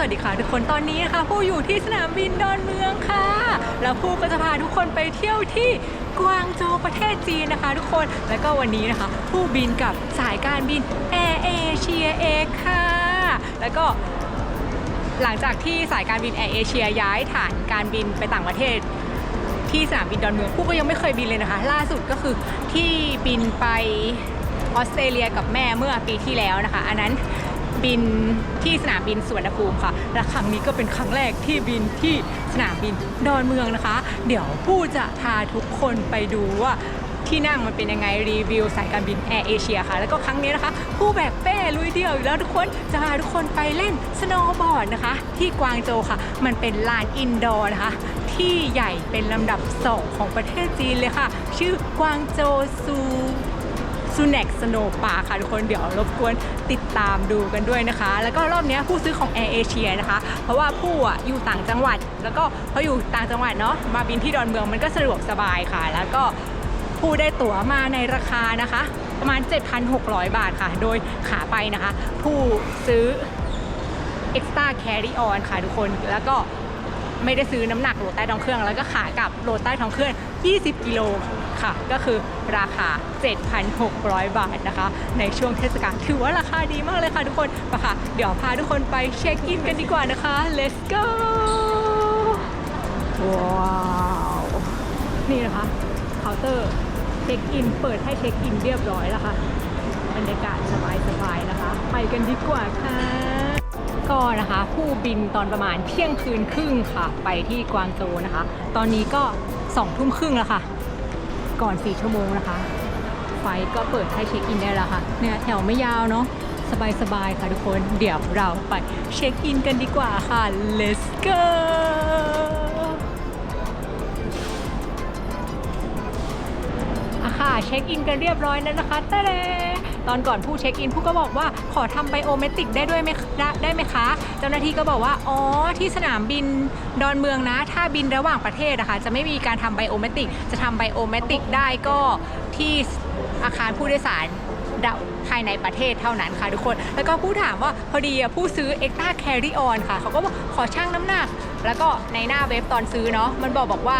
สวัสดีค่ะทุกคนตอนนี้นะคะผู้อยู่ที่สนามบินดอนเมืองค่ะ แล้วผู้ก็จะพาทุกคนไปเที่ยวที่กวางโจวประเทศจีนนะคะ ทุกคนแล้วก็วันนี้นะคะ ผู้บินกับสายการบินแอร์เอเชียเอค่ะ แล้วก็หลังจากที่สายการบินแอร์เอเชียย้ายฐานการบินไปต่างประเทศ ที่สนามบินดอนเมืองผู้ก็ยังไม่เคยบินเลยนะคะ ล่าสุดก็คือที่บินไปออสเตรเลียกับแม่เมื่อปีที่แล้วนะคะ อันนั้น บินที่สนามบินสุวรรณภูมิค่ะ และครั้งนี้ก็เป็นครั้งแรกที่บินที่สนามบินดอนเมืองนะคะ เดี๋ยวผู้จะพาทุกคนไปดูว่าที่นั่งมันเป็นยังไงรีวิวสายการบินแอร์เอเชียค่ะ แล้วก็ครั้งนี้นะคะ ผู้แบกเป้ลุยเดี่ยวอีกแล้วทุกคนจะพาทุกคนไปเล่นสโนว์บอร์ดนะคะ ที่กวางโจวค่ะ มันเป็นลานอินดอร์นะคะ ที่ใหญ่เป็นลำดับ 2 ของประเทศจีนเลยค่ะ ชื่อกวางโจซู ซูเน็กสโนปาค่ะทุกคนเดี๋ยวรบกวนติดตามดูกันด้วยนะคะ แล้วก็รอบนี้ผู้ซื้อของแอร์เอเชียนะคะ เพราะว่าผู้อะอยู่ต่างจังหวัด แล้วก็พออยู่ต่างจังหวัดเนาะมาบินที่ดอนเมืองมันก็สะดวกสบายค่ะ แล้วก็ผู้ได้ตั๋วมาในราคานะคะ ประมาณ 7,600 บาทค่ะ โดยขาไปนะคะ ผู้ซื้อ extra carry on ค่ะทุกคนแล้วก็ ไม่ได้ซื้อน้ำหนักโหลดใต้ท้องเครื่อง แล้วก็ขากลับโหลดใต้ท้องเครื่อง 20 กิโลค่ะ ก็คือราคา 7,600 บาทนะคะ ในช่วงเทศกาลถือว่าราคาดีมากเลยค่ะทุกคนไปค่ะ เดี๋ยวพาทุกคนไปเช็คอินกันดีกว่านะคะ let's go ว้าวนี่นะคะเคาน์เตอร์เช็คอิน เปิดให้เช็คอินเรียบร้อยแล้วค่ะบรรยากาศสบายๆนะคะ ไปกันดีกว่าค่ะ ก็นะคะผู้บินตอนประมาณเที่ยงคืนครึ่งค่ะ ไปที่กวางโจวนะคะ ตอนนี้ก็สองทุ่มครึ่งแล้วค่ะ ก่อน4ชั่วโมงนะคะ ไฟก็เปิดให้เช็คอินได้แล้วค่ะ เนี่ยแถวไม่ยาวเนาะสบายๆค่ะทุกคน เดี๋ยวเราไปเช็คอินกันดีกว่าค่ะ let's go อะค่ะเช็คอินกันเรียบร้อยแล้วนะคะตะเด ตอนก่อนผู้เช็คอินผู้ก็บอกว่าขอทำไบโอเมตริกได้ด้วยไหมได้ไหมคะ เจ้าหน้าที่ก็บอกว่าอ๋อที่สนามบินดอนเมืองนะ ถ้าบินระหว่างประเทศนะคะจะไม่มีการทำไบโอเมตริก จะทำไบโอเมตริกได้ก็ที่อาคารผู้โดยสารภายในประเทศเท่านั้นค่ะทุกคน แล้วก็ผู้ถามว่าพอดีผู้ซื้อ e x t r a Carry On ค่ะ เขาก็บอกขอชั่งน้ำหนัก แล้วก็ในหน้าเว็บตอนซื้อเนาะมันบอกบอกว่า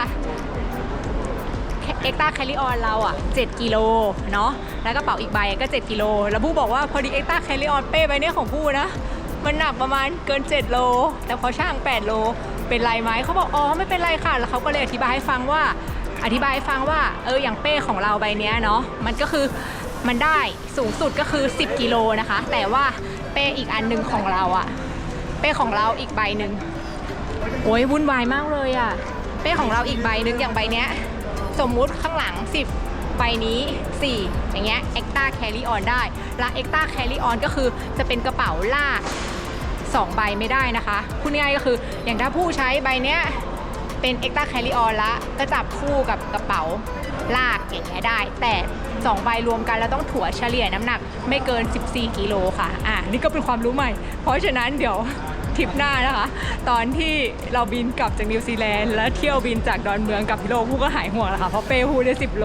เอ็กตาแคลิออนเราอะ 7 กิโลเนาะแล้วกระเป๋าอีกใบก็ 7 กิโล แล้วผู้บอกว่าพอดีเอ็กตาแคลิออนเป้ใบเนี้ยของผู้นะ มันหนักประมาณเกิน 7 โล แต่พอช่าง 8 โล เป็นไรไหมเขาบอกอ๋อไม่เป็นไรค่ะ แล้วเขาก็เลยอธิบายให้ฟังว่า อธิบายให้ฟังว่าเอออย่างเป้ของเราใบเนี้ยเนาะมันก็คือมันได้สูงสุดก็คือ 10 กิโลนะคะ แต่ว่าเป้อีกอันหนึ่งของเราอะเป้ของเราอีกใบหนึ่งโอ้ยวุ่นวายมากเลยอะเป้ของเราอีกใบหนึ่งอย่างใบเนี้ย สมมุติข้างหลัง 10 ใบนี้ 4 อย่างเงี้ย extra carry on ได้และ extra carry on ก็คือจะเป็นกระเป๋าลาก 2 ใบไม่ได้นะคะพูดง่ายก็คืออย่างถ้าผู้ใช้ใบเนี้ยเป็น extra carry on ละก็จับคู่กับกระเป๋าลากอย่างเงี้ยได้ แต่2ใบรวมกันแล้วต้องถั่วเฉลี่ยน้ำหนักไม่เกิน 14 กิโลค่ะ อะนี่ก็เป็นความรู้ใหม่ เพราะฉะนั้นเดี๋ยว ทริปหน้านะคะ ตอนที่เราบินกลับจากนิวซีแลนด์แล้วเที่ยวบินจากดอนเมืองกลับพิโลผู้ก็หายห่วงแล้วค่ะเพราะเป้ผู้ได้ 10 โล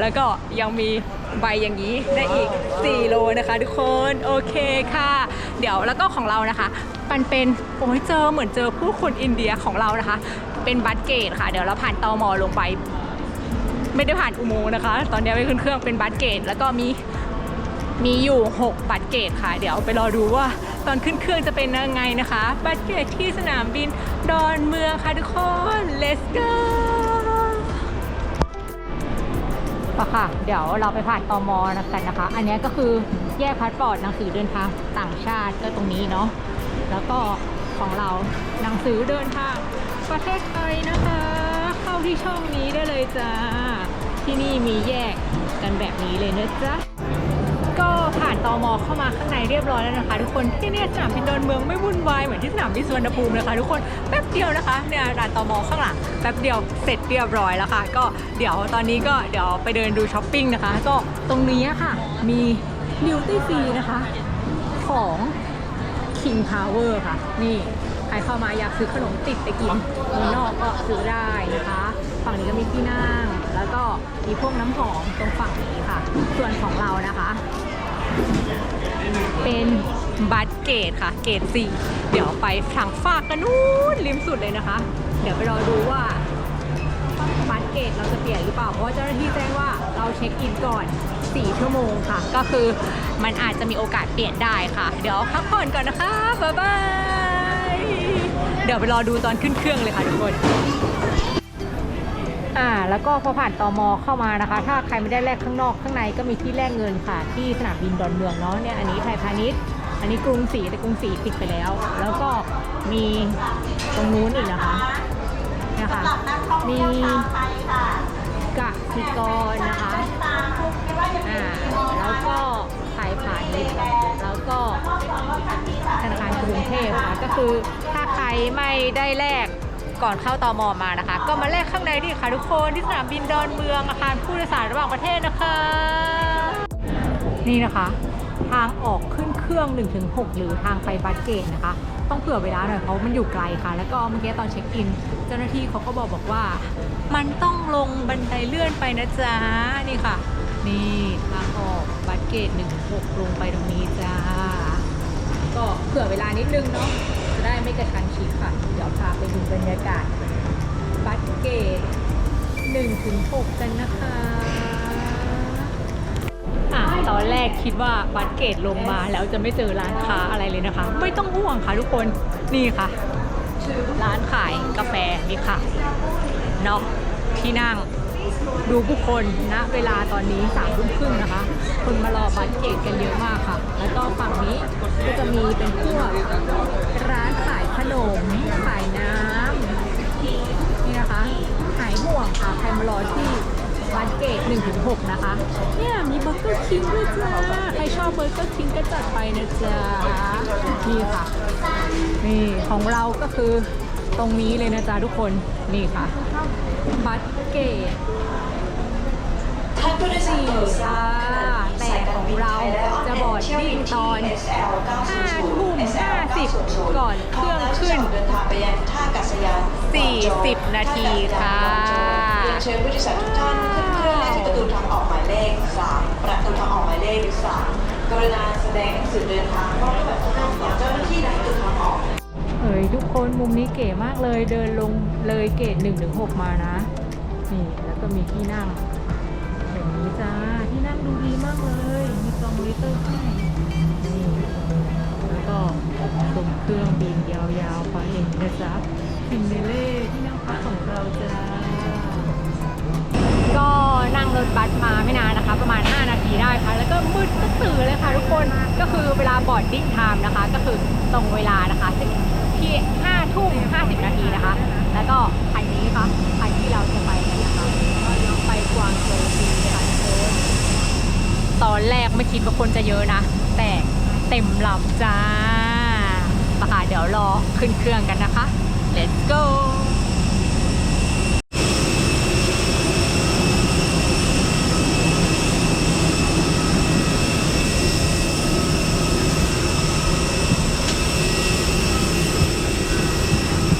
แล้วก็ยังมีใบอย่างนี้ได้อีก 4 โลนะคะ ทุกคนโอเคค่ะ เดี๋ยวแล้วก็ของเรานะคะมันเป็นโอ้ยเจอเหมือนเจอผู้คนอินเดียของเรานะคะ เป็นบัตเกตค่ะเดี๋ยวเราผ่านตอมอลงไป ไม่ได้ผ่านอุโมงค์นะคะ ตอนนี้ไปขึ้นเครื่องเป็นบัตเกต แล้วก็มี มีอยู่ 6 บัตรเกตค่ะ เดี๋ยวไปรอดูว่าตอนขึ้นเครื่องจะเป็นยังไงนะคะ บัตรเกตที่สนามบินดอนเมืองค่ะทุกคน let's go ปะค่ะ เดี๋ยวเราไปผ่านตอมอกันนะคะ อันนี้ก็คือแยกพาสปอร์ตหนังสือเดินทางต่างชาติก็ตรงนี้เนาะ แล้วก็ของเราหนังสือเดินทางประเทศไทยนะคะ เข้าที่ช่องนี้ได้เลยจ้า ที่นี่มีแยกกันแบบนี้เลยนะจ๊ะก็ผ่า มอเข้ามาข้างในเรียบร้อยแล้วนะคะ ทุกคนที่เนี่ยสนามบินดอนเมืองไม่วุ่นวายเหมือนที่สนามบินสุวรรณภูมิเลยค่ะทุกคนแป๊บเดียวนะคะเนี่ยด่านตอมอข้างหลังแป๊บเดียวเสร็จเรียบร้อยแล้วค่ะ ก็เดี๋ยวตอนนี้ก็เดี๋ยวไปเดินดูช้อปปิ้งนะคะ ก็ตรงนี้ค่ะมีดิวตี้ฟรีนะคะ ของ King Power ค่ะ นี่ใครเข้ามาอยากซื้อขนมติดไปกินเมืองนอกก็ซื้อได้นะคะ ฝั่งนี้ก็มีที่นั่ง แล้วก็มีพวกน้ำหอมตรงฝั่งนี้ค่ะ ส่วนของเรานะคะ เป็นบัสเกตค่ะ เกตสี่เดี๋ยวไปทางฝากกันนู้นริมสุดเลยนะคะ เดี๋ยวไปรอดูว่าบัสเกตเราจะเปลี่ยนหรือเปล่า เพราะเจ้าหน้าที่แจ้งว่าเราเช็คอินก่อน 4 ชั่วโมงค่ะ ก็คือมันอาจจะมีโอกาสเปลี่ยนได้ค่ะ เดี๋ยวพักผ่อนก่อนนะคะ บ๊ายบาย เดี๋ยวไปรอดูตอนขึ้นเครื่องเลยค่ะทุกคน อ่าแล้วก็พอผ่านตอมอเข้ามานะคะ ถ้าใครไม่ได้แลกข้างนอกข้างในก็มีที่แลกเงินค่ะ ที่สนามบินดอนเมืองเนาะเนี่ยอันนี้ไทยพาณิชย์อันนี้กรุงศรีแต่กรุงศรีปิดไปแล้ว แล้วก็มีตรงนู้นอีกนะคะเนี่ยค่ะมีกะสิกรนะคะอ่าแล้วก็ไทยพาณิชย์แล้วก็ธนาคารกรุงเทพค่ะก็คือถ้าใครไม่ได้แลก ก่อนเข้าตอมอมานะคะ ก็มาแลกข้างในดิค่ะทุกคนที่สนามบินดอนเมืองอาคารผู้โดยสารระหว่างประเทศนะคะ นี่นะคะ ทางออกขึ้นเครื่อง 1-6 หรือทางไปบัสเกตนะคะ ต้องเผื่อเวลาหน่อยเพราะมันอยู่ไกลค่ะ แล้วก็เมื่อกี้ตอนเช็คอิน เจ้าหน้าที่เขาก็บอกบอกว่า มันต้องลงบันไดเลื่อนไปนะจ๊ะนี่ค่ะ นี่ทางออกบัสเกต 1-6 ลงไปตรงนี้จ้าก็เผื่อเวลานิดนึงเนาะ ได้ไม่กระชันชิดค่ะ เดี๋ยวพาไปดูบรรยากาศ บัสเกต1ถึง6กันนะคะอะตอนแรกคิดว่าบัสเกตลงมาแล้วจะไม่เจอร้านค้าอะไรเลยนะคะ ไม่ต้องห่วงค่ะทุกคนนี่ค่ะ ร้านขายกาแฟมีขายเนาะที่นั่งดูผู้คนณเวลาตอนนี้สามทุ่มครึ่งนะคะ คนมารอบัสเกตกันเยอะมากค่ะ แล้วก็ฝั่งนี้ก็จะมีเป็นพวกร้านขายขนมขายน้ำนี่นะคะขายห่วงค่ะใครมารอที่บัสเกต1ถึง6นะคะ เนี่ยมีเบอร์เกอร์คิงด้วยจ้าใครชอบเบอร์เกอร์คิงก็จัดไปนะจ๊ะนี่ค่ะ นี่ของเราก็คือตรงนี้เลยนะจ๊ะทุกคน นี่ค่ะ บัสเกต สี่ค่ะแต่ของเราจะบอดดิ้งตอน5ทุ่ม50ก่อนเครื่องขึ้นทางไปยังท่าอากาศยาน40นาทีค่ะเรียนเชิญผู้โดยสารทุกท่านขึ้นเครื่องและที่ประตูทางออกหมายเลข3ประตูทางออกหมายเลข3กรุณาแสดงหนังสือเดินทางพร้อมด้วยแบบทานต่อเจ้าหน้าที่ในประตูทางออกเฮ้ยทุกคนมุมนี้เก๋มากเลยเดินลงเลยเกต1ถึง6มานะ นี่แล้วก็มีที่นั่ง จ๊ะฟินเนเล่ที่นั่งพักของเราจ้าก็นั่งรถบัสมาไม่นานนะคะ ประมาณ 5 นาทีได้ค่ะ แล้วก็มืดก็ตื่นเลยค่ะทุกคนก็คือเวลาบอร์ดดิ้งไทม์นะคะ ก็คือตรงเวลานะคะที่5ทุ่ม50 นาทีนะคะ แล้วก็คันนี้ค่ะคันที่เราจะไปกันนะคะก็เดี๋ยวไปกวางโจวซีค่ะทุกคนตอนแรกไม่คิดว่าคนจะเยอะนะ แต่เต็มลำจ้าปะค่ะเดี๋ยวรอขึ้นเครื่องกันนะคะ let's go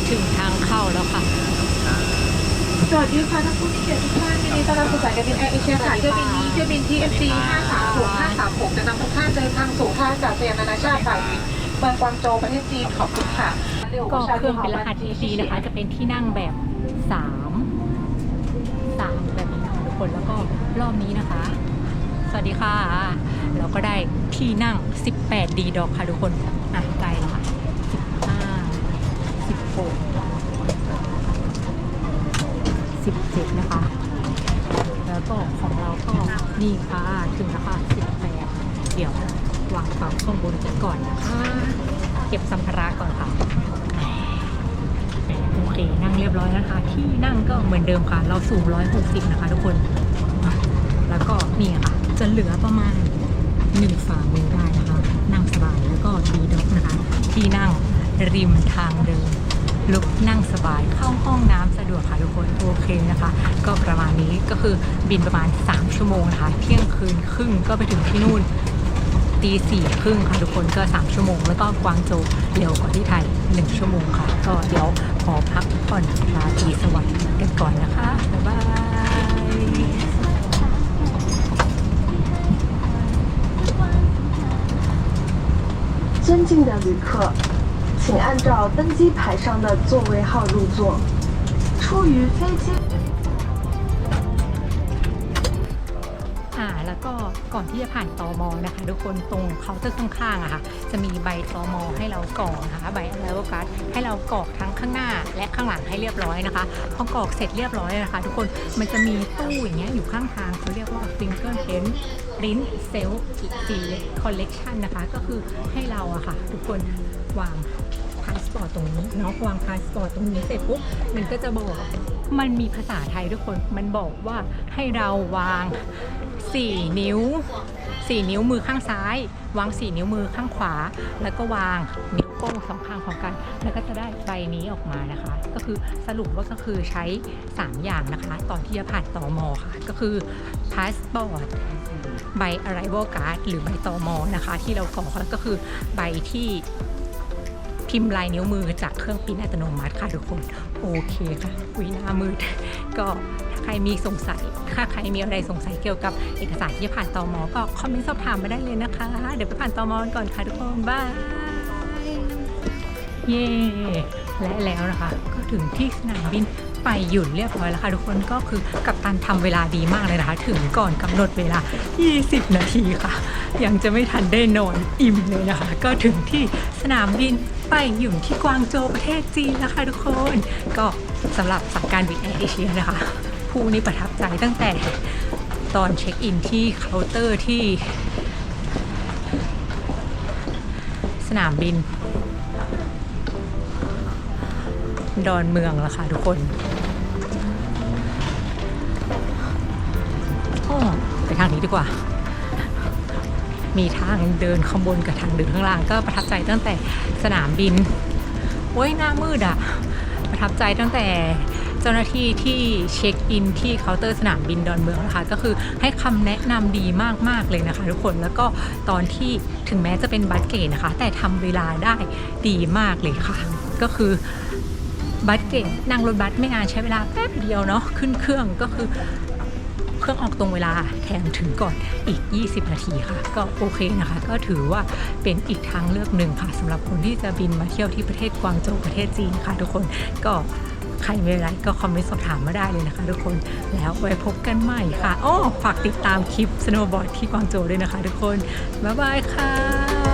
ถึงทางเข้าแล้วค่ะ สวัสดีค่ะท่านผู้มีเกียรติทุกท่านยินดีต้อนรับสู่สายการบินแอร์เอเชียค่ะเที่ยวบินนี้เที่ยวบินที่ FC 536 536 จะนำทุกท่านเดินทางสู่ท่าอากาศยานนานาชาติไทยเมืองกวางโจวประเทศจีนขอบคุณค่ะ ก็เครื่องเป็นรหัส TC นะคะ จะเป็นที่นั่งแบบ 3 3 แบบนี้นะคะทุกคนแล้วก็รอบนี้นะคะ สวัสดีค่ะ เราก็ได้ที่นั่ง 18ดีดอกค่ะทุกคนอะไกลแล้วค่ะ 15 16 17 นะคะ แล้วก็ของเราก็นี่ค่ะถึงแล้วค่ะ18 เดี๋ยววางกระเป๋าข้างบนกันก่อนนะคะ เก็บสัมภาระก่อนค่ะ รียบร้อยนะคะ ที่นั่งก็เหมือนเดิมค่ะ เราสูง 160 นะคะ ทุกคน แล้วก็นี่ค่ะ จะเหลือประมาณหนึ่งฝ่ามือได้นะคะ นั่งสบายแล้วก็ดีด็อกนะคะ ที่นั่งริมทางเดินลุกนั่งสบายเข้าห้องน้ำสะดวกค่ะทุกคนโอเคนะคะ ก็ประมาณนี้ก็คือบินประมาณ 3 ชั่วโมงนะคะ เที่ยงคืนครึ่งก็ไปถึงที่นู่น ตีสี่ครึ่งค่ะทุกคนก็ 3 ชั่วโมง แล้วก็กวางโจวเร็วกว่าที่ไทย 1 ชั่วโมงค่ะ ก็เดี๋ยวขอพักผ่อนราตรีสวัสดิ์กันก่อนนะคะ บ๊ายบาย 尊敬的旅客，请按照登机牌上的座位号入座。出于飞机。 แล้วก็ก่อนที่จะผ่านตอมอนะคะ ทุกคนตรงเคาน์เตอร์ข้างๆอะค่ะ จะมีใบตอมอให้เรากรอกนะคะใบอะไรวการ์ดให้เรากรอกทั้งข้างหน้าและข้างหลังให้เรียบร้อยนะคะพอกรอกเสร็จเรียบร้อยนะคะ ทุกคนมันจะมีตู้อย่างเงี้ยอยู่ข้างทางเขาเรียกว่า fingerprint print self collection นะคะ ก็คือให้เราอะค่ะ ทุกคนวาง ปอร์ตตรงนี้เนาะวางพาสปอร์ตตรงนี้เสร็จปุ๊บมันก็จะบอก มันมีภาษาไทยทุกคนมันบอกว่าให้เราวาง 4 นิ้ว 4 นิ้วมือข้างซ้าย วาง 4 นิ้วมือข้างขวา แล้วก็วางนิ้วโป้งสองข้างพร้อมกัน แล้วก็จะได้ใบนี้ออกมานะคะ ก็คือสรุปว่าก็คือใช้ 3 อย่างนะคะ ตอนที่จะผ่านตอมอค่ะ ก็คือพาสปอร์ตใบ arrival card หรือใบตอมอนะคะ ที่เรากรอแล้วก็คือใบที่ พิมพ์ลายนิ้วมือจากเครื่องพิมพ์อัตโนมัติค่ะทุกคน โอเคค่ะวิหน้ามืดก็ถ้าใครมีสงสัย ถ้าใครมีอะไรสงสัยเกี่ยวกับเอกสารที่ผ่านตอมอก็คอมเมนต์สอบถามมาได้เลยนะคะ เดี๋ยวไปผ่านตอมอก่อนค่ะทุกคนบายเย่และแล้วนะคะ ก็ถึงที่สนามบิน ไปหยุ่นเรียบร้อยแล้วค่ะทุกคนก็คือกัปตันทำเวลาดีมากเลยนะคะ ถึงก่อนกำหนดเวลา 20 นาทีค่ะ ยังจะไม่ทันได้นอนอิ่มเลยนะคะ ก็ถึงที่สนามบินไปหยุ่นที่กวางโจวประเทศจีนแล้วค่ะทุกคนก็สำหรับสายการบินแอร์เอเชียนะคะ ผู้นี้ประทับใจตั้งแต่ตอนเช็คอินที่เคาน์เตอร์ที่ สนามบินดอนเมืองแล้วค่ะทุกคน ทางนี้ดีกว่า มีทางเดินข้างบนกับทางเดินข้างล่าง ก็ประทับใจตั้งแต่สนามบินโอ้ยหน้ามืดอะประทับใจตั้งแต่เจ้าหน้าที่ที่เช็คอินที่เคาน์เตอร์สนามบินดอนเมืองนะคะก็คือให้คำแนะนำดีมากๆเลยนะคะ ทุกคนแล้วก็ตอนที่ถึงแม้จะเป็นบัสเกตนะคะ แต่ทำเวลาได้ดีมากเลยค่ะ ก็คือบัสเก่งนั่งรถบัสไม่นานใช้เวลาแป๊บเดียวเนาะขึ้นเครื่องก็คือ เครื่องออกตรงเวลาแถมถึงก่อนอีก 20 นาทีค่ะ ก็โอเคนะคะ ก็ถือว่าเป็นอีกทางเลือกหนึ่งค่ะสำหรับคนที่จะบินมาเที่ยวที่ประเทศกวางโจวประเทศจีนค่ะ ทุกคนก็ใครมีอะไรก็คอมเมนต์สอบถามมาได้เลยนะคะ ทุกคน แล้วไว้พบกันใหม่ค่ะ โอ้ ฝากติดตามคลิปสโนว์บอร์ดที่กวางโจวด้วยนะคะ ทุกคน บ๊ายบายค่ะ